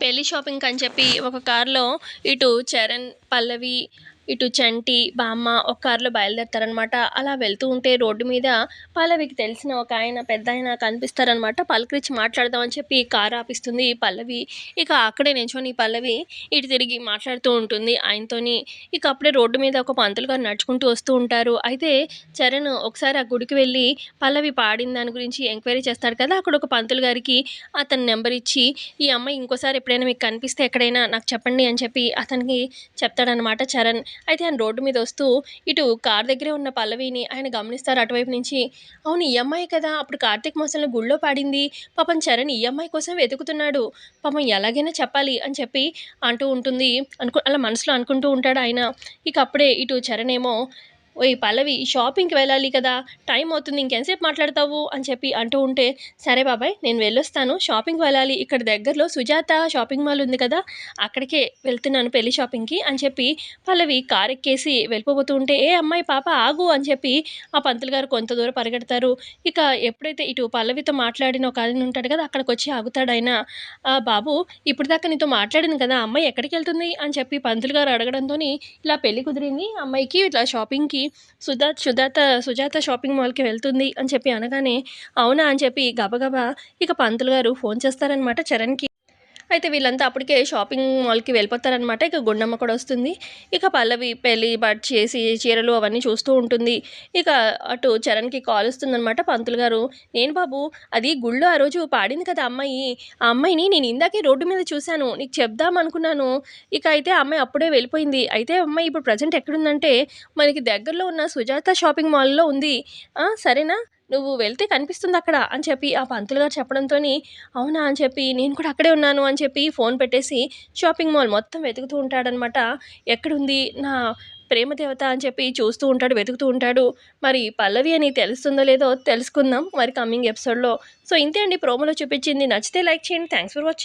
పెళ్ళి షాపింగ్ అని చెప్పి ఒక కారులో ఇటు చరణ్ పల్లవి ఇటు చంటి బామ్మ ఒక కారులో బయలుదేరతారనమాట అలా వెళ్తూ ఉంటే రోడ్డు మీద పల్లవికి తెలిసిన ఒక ఆయన పెద్ద ఆయన కనిపిస్తారనమాట పలకరించి మాట్లాడదామని చెప్పి కారు ఆపిస్తుంది పల్లవి. ఇక అక్కడే నించొని పల్లవి ఇటు తిరిగి మాట్లాడుతూ ఉంటుంది ఆయనతోని. ఇక అప్పుడే రోడ్డు మీద ఒక పంతులు గారు నడుచుకుంటూ వస్తూ ఉంటారు. అయితే చరణ్ ఒకసారి ఆ గుడికి వెళ్ళి పల్లవి పాడిన దాని గురించి ఎంక్వైరీ చేస్తాడు కదా అక్కడ ఒక పంతులు గారికి అతని నెంబర్ ఇచ్చి ఈ అమ్మాయి ఇంకోసారి ఎప్పుడైనా మీకు కనిపిస్తే ఎక్కడైనా నాకు చెప్పండి అని చెప్పి అతనికి చెప్తాడనమాట చరణ్. అయితే ఆయన రోడ్డు మీద వస్తూ ఇటు కార్ దగ్గరే ఉన్న పల్లవిని ఆయన గమనిస్తారు అటువైపు నుంచి. అవును ఈ అమ్మాయి కదా. అప్పుడు కార్తీక మాసంలో గుళ్ళో పాడింది. పాపం చరణ్ ఈ అమ్మాయి కోసం వెతుకుతున్నాడు. పాపం ఎలాగైనా చెప్పాలి అని చెప్పి అంటూ ఉంటుంది. అనుకు అలా మనసులో అనుకుంటూ ఉంటాడు ఆయన. ఇక అప్పుడే ఇటు చరణ్ ఏమో ఓయ్ పల్లవి షాపింగ్కి వెళ్ళాలి కదా. టైం అవుతుంది ఇంకెంతసేపు మాట్లాడతావు? అని చెప్పి అంటూ ఉంటే సరే బాబాయ్ నేను వెళ్ళొస్తాను. షాపింగ్కి వెళ్ళాలి. ఇక్కడ దగ్గరలో సుజాత షాపింగ్ మాల్ ఉంది కదా. అక్కడికే వెళ్తున్నాను పెళ్ళి షాపింగ్కి అని చెప్పి పల్లవి కార్ ఎక్కేసి వెళ్ళిపోతూ ఉంటే ఏ అమ్మాయి పాప ఆగు అని చెప్పి ఆ పంతులు గారు కొంత దూరం పరిగెడతారు. ఇక ఎప్పుడైతే ఇటు పల్లవితో మాట్లాడిన ఒక ఆయన ఉంటాడు కదా అక్కడికి వచ్చి ఆగుతాడు ఆయన. "ఆ, బాబు ఇప్పుడు దాకా నీతో మాట్లాడింది కదా అమ్మాయి ఎక్కడికి వెళ్తుంది? అని చెప్పి పంతులు గారు అడగడంతో ఇలా పెళ్ళి కుదిరింది అమ్మాయికి ఇట్లా షాపింగ్కి సుధా సుజాత సుజాత షాపింగ్ మాల్కి వెళ్తుంది అని చెప్పి అనగానే అవునా అని చెప్పి గబగబా ఇక పంతులు గారు ఫోన్ చేస్తారనమాట చరణ్కి. అయితే వీళ్ళంతా అప్పటికే షాపింగ్ మాల్కి వెళ్ళిపోతారనమాట ఇక గుండమ్మ కూడా వస్తుంది. ఇక పల్లవి పెళ్ళి బట్ చేసి చీరలు అవన్నీ చూస్తూ ఉంటుంది. ఇక అటు చరణ్కి కాల్ వస్తుందనమాట పంతులు గారు నేను బాబు అది గుళ్ళో ఆ రోజు పాడింది కదా అమ్మాయి. ఆ అమ్మాయిని నేను ఇందాకే రోడ్డు మీద చూశాను. నీకు చెప్దాం అనుకున్నాను. ఇక అయితే అమ్మాయి అప్పుడే వెళ్ళిపోయింది. అయితే అమ్మాయి ఇప్పుడు ప్రజెంట్ ఎక్కడుందంటే మనకి దగ్గరలో ఉన్న సుజాత షాపింగ్ మాల్లో ఉంది. సరేనా? నువ్వు వెళ్తే కనిపిస్తుంది అక్కడ అని చెప్పి ఆ పంతులు గారు చెప్పడంతో అవునా? అని చెప్పి నేను కూడా అక్కడే ఉన్నాను అని చెప్పి ఫోన్ పెట్టేసి షాపింగ్ మాల్ మొత్తం వెతుకుతూ ఉంటాడనమాట ఎక్కడుంది నా ప్రేమ దేవత అని చెప్పి చూస్తూ ఉంటాడు వెతుకుతూ ఉంటాడు. మరి పల్లవి అని తెలుస్తుందో లేదో తెలుసుకుందాం మరి కమింగ్ ఎపిసోడ్లో సో ఇంతే అండి. ప్రోమోలో చూపించింది. నచ్చితే లైక్ చేయండి. Thanks for watching